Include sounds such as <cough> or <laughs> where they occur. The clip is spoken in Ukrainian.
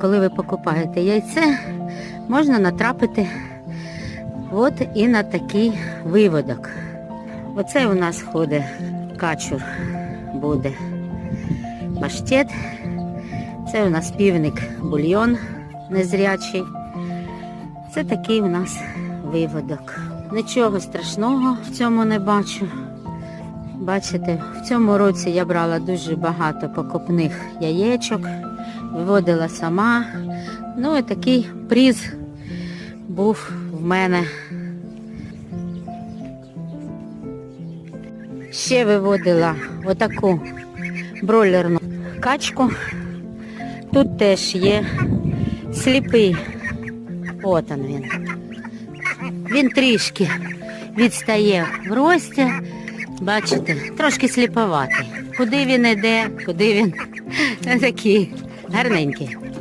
Коли ви покупаєте яйце, можна натрапити от і на такий виводок. Оце у нас ходить качур буде паштет. Це у нас півник бульйон незрячий. Це такий у нас виводок. Нічого страшного в цьому не бачу. Бачите, в цьому році я брала дуже багато покупних яєчок, виводила сама. Ну і такий приз був в мене. Ще виводила отаку бройлерну качку. Тут теж є сліпий. От он він. Він трішки відстає в рості. Бачите, трошки сліповатий. Куди він іде, куди він <laughs> такий гарненькі.